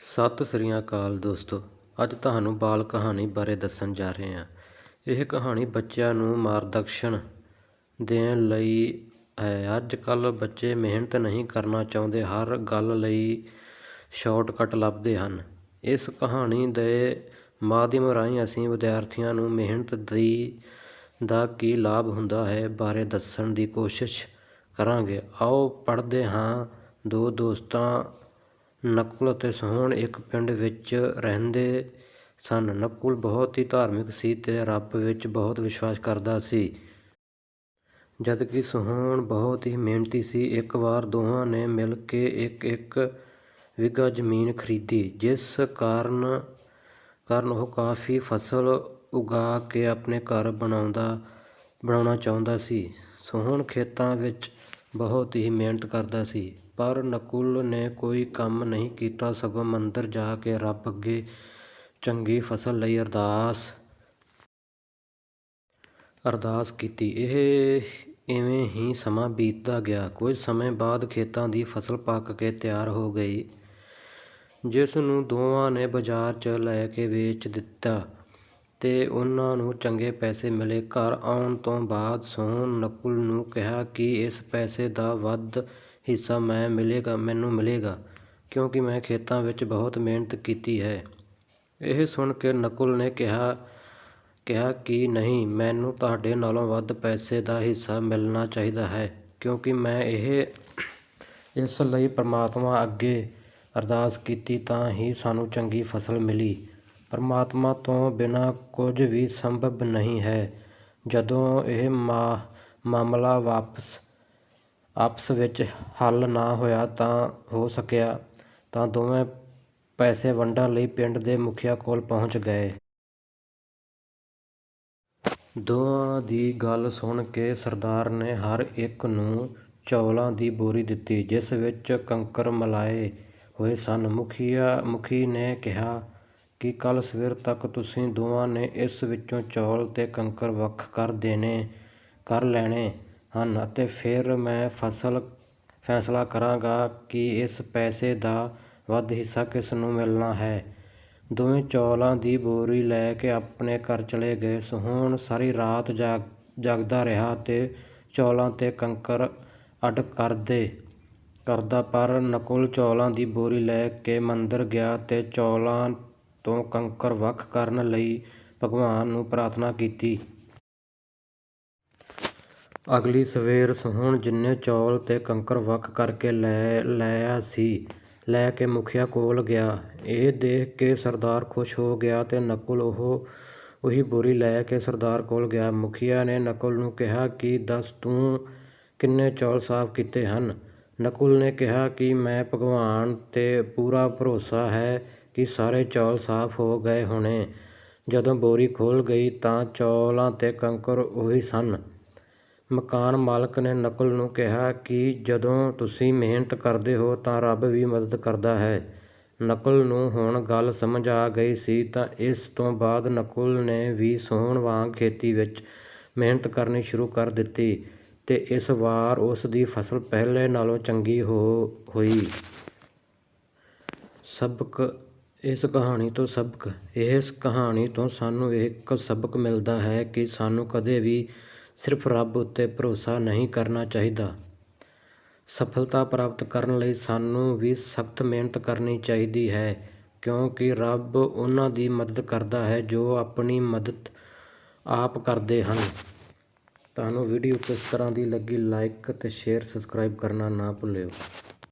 ਸਤਿ ਸ੍ਰੀ ਅਕਾਲ ਦੋਸਤੋ, ਅੱਜ ਤੁਹਾਨੂੰ ਬਾਲ ਕਹਾਣੀ ਬਾਰੇ ਦੱਸਣ ਜਾ ਰਹੇ ਹਾਂ। ਇਹ ਕਹਾਣੀ ਬੱਚਿਆਂ ਨੂੰ ਮਾਰਗਦਰਸ਼ਨ ਦੇਣ ਲਈ ਹੈ। ਅੱਜ ਕੱਲ੍ਹ ਬੱਚੇ ਮਿਹਨਤ ਨਹੀਂ ਕਰਨਾ ਚਾਹੁੰਦੇ, ਹਰ ਗੱਲ ਲਈ ਸ਼ਾਰਟਕਟ ਲੱਭਦੇ ਹਨ। ਇਸ ਕਹਾਣੀ ਦੇ ਮਾਧਿਅਮ ਰਾਹੀਂ ਅਸੀਂ ਵਿਦਿਆਰਥੀਆਂ ਨੂੰ ਮਿਹਨਤ ਦੀ ਦਾ ਕੀ ਲਾਭ ਹੁੰਦਾ ਹੈ ਬਾਰੇ ਦੱਸਣ ਦੀ ਕੋਸ਼ਿਸ਼ ਕਰਾਂਗੇ। ਆਓ ਪੜ੍ਹਦੇ ਹਾਂ ਦੋ ਦੋਸਤਾਂ ਨਕੁਲ ਅਤੇ ਸੋਹਣ ਇੱਕ ਪਿੰਡ ਵਿੱਚ ਰਹਿੰਦੇ ਸਨ। ਨਕੁਲ ਬਹੁਤ ਹੀ ਧਾਰਮਿਕ ਸੀ ਤੇ ਰੱਬ ਵਿੱਚ ਬਹੁਤ ਵਿਸ਼ਵਾਸ ਕਰਦਾ ਸੀ। ਜਦਕਿ ਸੋਹਣ ਬਹੁਤ ਹੀ ਮਿਹਨਤੀ ਸੀ, ਇੱਕ ਵਾਰ ਦੋਹਾਂ ਨੇ ਮਿਲ ਕੇ ਇੱਕ ਇੱਕ ਵਿਗਾ ਜ਼ਮੀਨ ਖਰੀਦੀ, ਜਿਸ ਕਾਰਨ ਕਾਰਨ ਉਹ ਕਾਫੀ ਫਸਲ ਉਗਾ ਕੇ ਆਪਣੇ ਘਰ ਬਣਾਉਂਦਾ, ਬਣਾਉਣਾ ਚਾਹੁੰਦਾ ਸੀ। ਸੋਹਣ ਖੇਤਾਂ ਵਿੱਚ ਬਹੁਤ ਹੀ ਮਿਹਨਤ ਕਰਦਾ ਸੀ, ਪਰ ਨਕੁਲ ਨੇ ਕੋਈ ਕੰਮ ਨਹੀਂ ਕੀਤਾ। ਸਗੋਂ ਮੰਦਰ ਜਾ ਕੇ ਰੱਬ ਅੱਗੇ ਚੰਗੀ ਫਸਲ ਲਈ ਅਰਦਾਸ ਅਰਦਾਸ ਕੀਤੀ। ਇਹ ਇਵੇਂ ਹੀ ਸਮਾਂ ਬੀਤਦਾ ਗਿਆ। ਕੁਝ ਸਮੇਂ ਬਾਅਦ ਖੇਤਾਂ ਦੀ ਫਸਲ ਪੱਕ ਕੇ ਤਿਆਰ ਹੋ ਗਈ, ਜਿਸ ਨੂੰ ਦੋਵਾਂ ਨੇ ਬਾਜ਼ਾਰ 'ਚ ਲੈ ਕੇ ਵੇਚ ਦਿੱਤਾ। ਤੇ ਉਹਨਾਂ ਨੂੰ ਚੰਗੇ ਪੈਸੇ ਮਿਲੇ। ਘਰ ਆਉਣ ਤੋਂ ਬਾਅਦ ਸੋਹਣ ਨਕੁਲ ਨੂੰ ਕਿਹਾ ਕਿ ਇਸ ਪੈਸੇ ਦਾ ਵੱਧ ਹਿੱਸਾ ਮੈਂ ਮਿਲੇਗਾ, ਮੈਨੂੰ ਮਿਲੇਗਾ, ਕਿਉਂਕਿ ਮੈਂ ਖੇਤਾਂ ਵਿੱਚ ਬਹੁਤ ਮਿਹਨਤ ਕੀਤੀ ਹੈ। ਇਹ ਸੁਣ ਕੇ ਨਕੁਲ ਨੇ ਕਿਹਾ ਕਿਹਾ ਕਿ ਨਹੀਂ, ਮੈਨੂੰ ਤੁਹਾਡੇ ਨਾਲੋਂ ਵੱਧ ਪੈਸੇ ਦਾ ਹਿੱਸਾ ਮਿਲਣਾ ਚਾਹੀਦਾ ਹੈ, ਕਿਉਂਕਿ ਮੈਂ ਇਹ ਇਸ ਲਈ ਪਰਮਾਤਮਾ ਅੱਗੇ ਅਰਦਾਸ ਕੀਤੀ ਤਾਂ ਹੀ ਸਾਨੂੰ ਚੰਗੀ ਫਸਲ ਮਿਲੀ। ਪਰਮਾਤਮਾ ਤੋਂ ਬਿਨਾਂ ਕੁਝ ਵੀ ਸੰਭਵ ਨਹੀਂ ਹੈ। ਜਦੋਂ ਇਹ ਮਾ, ਮਾਮਲਾ ਵਾਪਸ, ਆਪਸ ਵਿੱਚ ਹੱਲ ਨਾ ਹੋਇਆ ਤਾਂ ਹੋ ਸਕਿਆ, ਤਾਂ ਦੋਵੇਂ ਪੈਸੇ ਵੰਡਣ ਲਈ ਪਿੰਡ ਦੇ ਮੁਖੀਆ ਕੋਲ ਪਹੁੰਚ ਗਏ। ਦੋਵਾਂ ਦੀ ਗੱਲ ਸੁਣ ਕੇ ਸਰਦਾਰ ਨੇ ਹਰ ਇੱਕ ਨੂੰ ਚੌਲਾਂ ਦੀ ਬੋਰੀ ਦਿੱਤੀ, ਜਿਸ ਵਿੱਚ ਕੰਕਰ ਮਲਾਏ ਹੋਏ ਸਨ। ਮੁਖੀਆ, ਮੁਖੀ ਨੇ ਕਿਹਾ ਕਿ ਕੱਲ੍ਹ ਸਵੇਰ ਤੱਕ ਤੁਸੀਂ ਦੋਵਾਂ ਨੇ ਇਸ ਵਿੱਚੋਂ ਚੌਲ ਅਤੇ ਕੰਕਰ ਵੱਖ ਕਰ ਦੇਣੇ, ਕਰ ਲੈਣੇ ਹਨ ਅਤੇ ਫਿਰ ਮੈਂ ਫਸਲ ਫੈਸਲਾ ਕਰਾਂਗਾ ਕਿ ਇਸ ਪੈਸੇ ਦਾ ਵੱਧ ਹਿੱਸਾ ਕਿਸ ਨੂੰ ਮਿਲਣਾ ਹੈ। ਦੋਵੇਂ ਚੌਲਾਂ ਦੀ ਬੋਰੀ ਲੈ ਕੇ ਆਪਣੇ ਘਰ ਚਲੇ ਗਏ। ਸੋਹਣ ਸਾਰੀ ਰਾਤ ਜਾਗ, ਜਾਗਦਾ ਰਿਹਾ ਅਤੇ ਚੌਲਾਂ ਤੇ ਕੰਕਰ ਅੱਡ ਕਰਦੇ, ਕਰਦਾ ਪਰ ਨਕੁਲ ਚੌਲਾਂ ਦੀ ਬੋਰੀ ਲੈ ਕੇ ਮੰਦਰ ਗਿਆ ਅਤੇ ਚੌਲਾਂ ਤੋਂ ਕੰਕਰ ਵੱਖ ਕਰਨ ਲਈ ਭਗਵਾਨ ਨੂੰ ਪ੍ਰਾਰਥਨਾ ਕੀਤੀ। ਅਗਲੀ ਸਵੇਰ ਸੋਹਣ ਜਿੰਨੇ ਚੌਲ ਤੇ ਕੰਕਰ ਵੱਖ ਕਰਕੇ ਲੈ ਲਿਆ ਸੀ, ਲੈ ਕੇ ਮੁਖੀਆ ਕੋਲ ਗਿਆ। ਇਹ ਦੇਖ ਕੇ ਸਰਦਾਰ ਖੁਸ਼ ਹੋ ਗਿਆ ਤੇ ਨਕੁਲ ਉਹ, ਉਹੀ ਬੋਰੀ ਲੈ ਕੇ ਸਰਦਾਰ ਕੋਲ ਗਿਆ। ਮੁਖੀਆ ਨੇ ਨਕੁਲ ਨੂੰ ਕਿਹਾ ਕਿ ਦੱਸ ਤੂੰ ਕਿੰਨੇ ਚੌਲ ਸਾਫ਼ ਕੀਤੇ ਹਨ? ਨਕੁਲ ਨੇ ਕਿਹਾ ਕਿ ਮੈਂ ਭਗਵਾਨ ਤੇ ਪੂਰਾ ਭਰੋਸਾ ਹੈ ਕਿ ਸਾਰੇ ਚੌਲ ਸਾਫ਼ ਹੋ ਗਏ ਹੋਣੇ। ਜਦੋਂ ਬੋਰੀ ਖੋਲ ਗਈ ਤਾਂ ਚੌਲਾਂ ਤੇ ਕੰਕਰ ਉਹੀ ਸਨ। ਮਕਾਨ ਮਾਲਕ ਨੇ ਨਕੁਲ ਨੂੰ ਕਿਹਾ ਕਿ ਜਦੋਂ ਤੁਸੀਂ ਮਿਹਨਤ ਕਰਦੇ ਹੋ ਤਾਂ ਰੱਬ ਵੀ ਮਦਦ ਕਰਦਾ ਹੈ। ਨਕੁਲ ਨੂੰ ਹੁਣ ਗੱਲ ਸਮਝ ਆ ਗਈ ਸੀ ਤਾਂ ਇਸ ਤੋਂ ਬਾਅਦ ਨਕੁਲ ਨੇ ਵੀ ਸੋਹਣ ਵਾਂਗ ਖੇਤੀ ਵਿੱਚ ਮਿਹਨਤ ਕਰਨੀ ਸ਼ੁਰੂ ਕਰ ਦਿੱਤੀ ਤੇ ਇਸ ਵਾਰ ਉਸ ਦੀ ਫਸਲ ਪਹਿਲੇ ਨਾਲੋਂ ਚੰਗੀ ਹੋ, ਹੋਈ। ਸਬਕ ਇਸ ਕਹਾਣੀ ਤੋਂ ਸਬਕ। ਇਸ ਕਹਾਣੀ ਤੋਂ ਸਾਨੂੰ ਇੱਕ ਸਬਕ ਮਿਲਦਾ ਹੈ ਕਿ ਸਾਨੂੰ ਕਦੇ ਵੀ ਸਿਰਫ ਰੱਬ ਉੱਤੇ ਭਰੋਸਾ ਨਹੀਂ ਕਰਨਾ ਚਾਹੀਦਾ। ਸਫਲਤਾ ਪ੍ਰਾਪਤ ਕਰਨ ਲਈ ਸਾਨੂੰ ਵੀ ਸਖਤ ਮਿਹਨਤ ਕਰਨੀ ਚਾਹੀਦੀ ਹੈ, ਕਿਉਂਕਿ ਰੱਬ ਉਹਨਾਂ ਦੀ ਮਦਦ ਕਰਦਾ ਹੈ ਜੋ ਆਪਣੀ ਮਦਦ ਆਪ ਕਰਦੇ ਹਨ। ਤੁਹਾਨੂੰ ਵੀਡੀਓ ਕਿਸ ਤਰ੍ਹਾਂ ਦੀ ਲੱਗੀ, ਲਾਈਕ ਅਤੇ ਸ਼ੇਅਰ, ਸਬਸਕ੍ਰਾਈਬ ਕਰਨਾ ਨਾ ਭੁੱਲਿਓ।